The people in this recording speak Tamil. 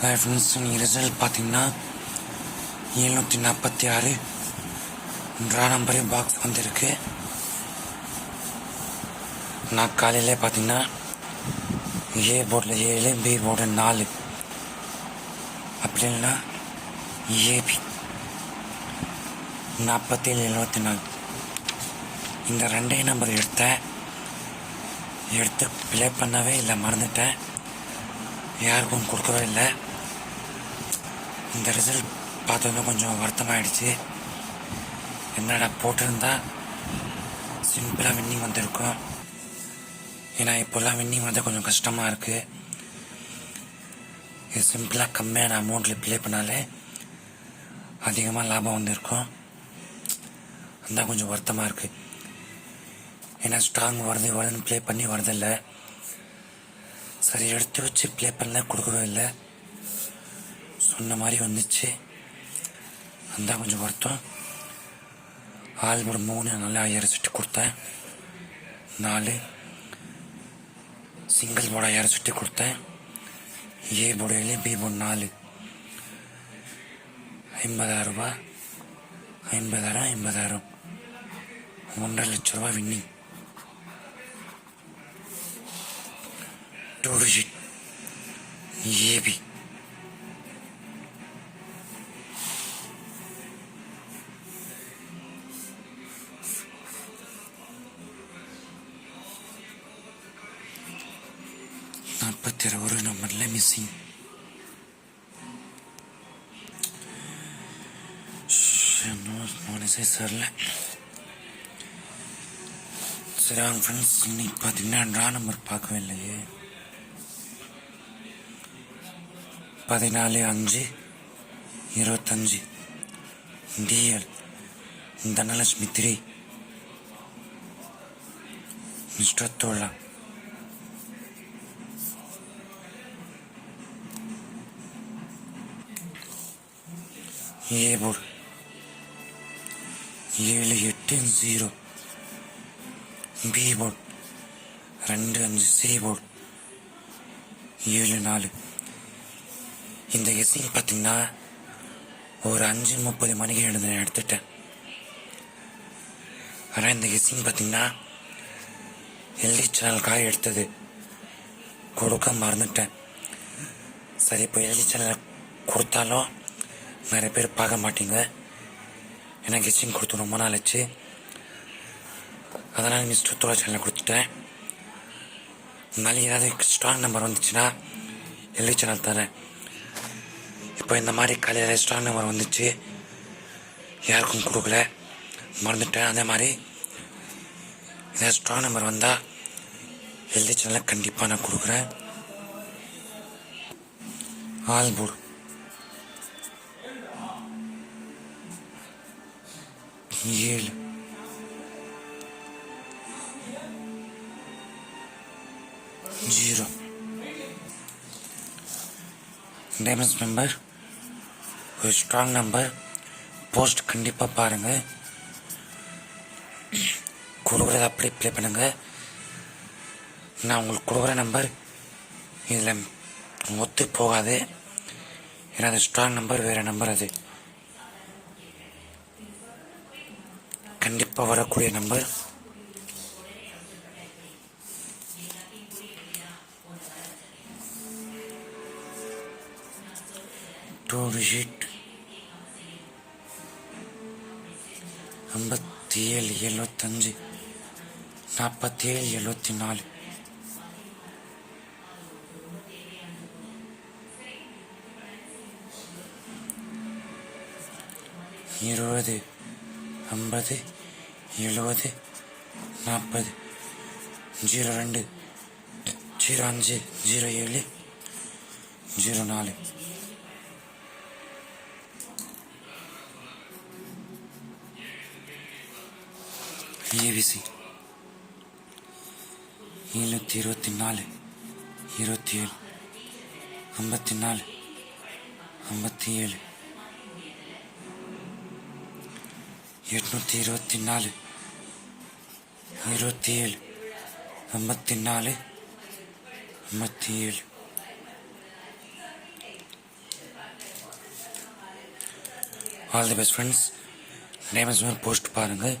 ஃப்ரெண்ட்ஸ் நீங்கள் ரிசல்ட் பார்த்தீங்கன்னா எழுநூற்றி நாற்பத்தி ஆறு ட்ரா நம்பரே பாக்ஸ் வந்திருக்கு நான் காலையில் பார்த்தீங்கன்னா ஏ போர்டில் ஏழு பி போர்டில் நாலு அப்படி இல்லைன்னா ஏபி நாற்பத்தேழு எழுபத்தி நாலு இந்த ரெண்டே நம்பர் எடுத்தேன் எடுத்து ப்ளே பண்ணவே இல்லை மறந்துட்டேன். யாருக்கும் கொடுக்கவே இல்லை. இந்த ரிசல்ட் பார்த்ததும் கொஞ்சம் வருத்தமாயிடுச்சு. என்னடா போட்டிருந்தா? சிம்பிளாக வின்னிங் வந்திருக்கும். ஏன்னா இப்போல்லாம் வின்னிங் வந்து கொஞ்சம் கஷ்டமாக இருக்குது இது சிம்பிளாக கம்மியான அமௌண்ட்டில் ப்ளே பண்ணாலே அதிகமாக லாபம் வந்திருக்கும். அதான் கொஞ்சம் வருத்தமாக இருக்குது ஏன்னா ஸ்ட்ராங் வருது வருதுன்னு ப்ளே பண்ணி வரதில்லை சரி எடுத்து வச்சு ப்ளே பண்ணல கொடுக்கவே இல்லை. சொன்ன மாதிரி வந்துச்சு. அதான் கொஞ்சம் வருத்தம். ஆள் ஒரு மூணு நல்லா ஐயாயிரம் கொடுத்தேன். நாலு. சிங்கிள் போர்டு ஐயாயிரம் கொடுத்தேன். ஏ போர்டு பி போர்டு நாலு. ஐம்பதாயிரம் ரூபாய். ஐம்பதாயிரம் ஐம்பதாயிரம். ஒன்றரை லட்ச ரூபாய் வின்னிங் டூ டிஜிட் ஏபி நாற்பத்தி ஒரு நம்பரில் மிஸ்ஸிங் மனசே சரியில்லை சரி அவங்க ஃப்ரெண்ட்ஸ் இன்னைக்கு பார்த்தீங்கன்னா ட்ரா நம்பர் பார்க்கவே இல்லையே பதினாலு அஞ்சு இருபத்தஞ்சு TL Dhanalakshmi three mister Thozha A board ஏழு எட்டு ஜீரோ. பி போர்டு ரெண்டு அஞ்சு சி போர்டு ஏழு நாலு. இந்த எஸ்சிங் பார்த்தீங்கன்னா ஒரு அஞ்சு முப்பது மணிக்கு எழுத எடுத்துட்டேன். ஆனால் இந்த எஸ்சிங் பார்த்தீங்கன்னா எல்டி சேனலுக்காக எடுத்தது. கொடுக்க மறந்துட்டேன். சரி இப்போ எல்டி சேனல் கொடுத்தாலும் நிறைய பேர் பார்க்க மாட்டீங்க. எனக்கு கெஸ்டிங் கொடுத்து ரொம்ப நாள் ஆச்சு. அதனால் மிஸ்டர் தோழா சேனலில் கொடுத்துட்டேன். நாளைக்கு ஏதாவது ஸ்ட்ராங் நம்பர் வந்துச்சுன்னா எல்டி சேனல் தரேன் இப்போ இந்த மாதிரி காலையில் ஸ்ட்ராங் நம்பர் வந்துச்சு. யாருக்கும் கொடுக்கல. மறந்துட்டேன். அதே மாதிரி ஏதாவது ஸ்ட்ராங் நம்பர் வந்தால் எல்டி சேனலில் கண்டிப்பாக நான் கொடுக்குறேன். ஆல்பூர். ஏழு ஜீரோ டைமண்ட்ஸ் மெம்பர் ஒரு ஸ்ட்ராங் நம்பர் போஸ்ட் கண்டிப்பாக பாருங்கள் கொடுக்குறத அப்படியே ப்ளே பண்ணுங்கள் நான் உங்களுக்கு கொடுக்குற நம்பர் இதில் ஒத்து போகாது. ஏன்னா அது ஸ்ட்ராங் நம்பர் வேறு நம்பர் அது. கண்டிப்பாக வரக்கூடிய நம்பர் டூ டிஜிட் ஐம்பத்தி ஏழு எழுபத்தஞ்சு நாற்பத்தி ஏழு எழுபத்தி நாலு இருபது ஐம்பது எழுபது நாற்பது ஜீரோ ரெண்டு ஜீரோ அஞ்சு ஜீரோ ஏழு ஜீரோ நாலு. ஏபிசி எழுநூற்றி இருபத்தி நாலு இருபத்தி ஏழு ஐம்பத்தி நாலு ஐம்பத்தி ஏழு. எட்நூத்தி இருபத்தி நாலு. இருபத்தி ஏழு. ஐம்பத்தி நாலு. ஐம்பத்தி ஏழு. All the best friends names post பாருங்கள்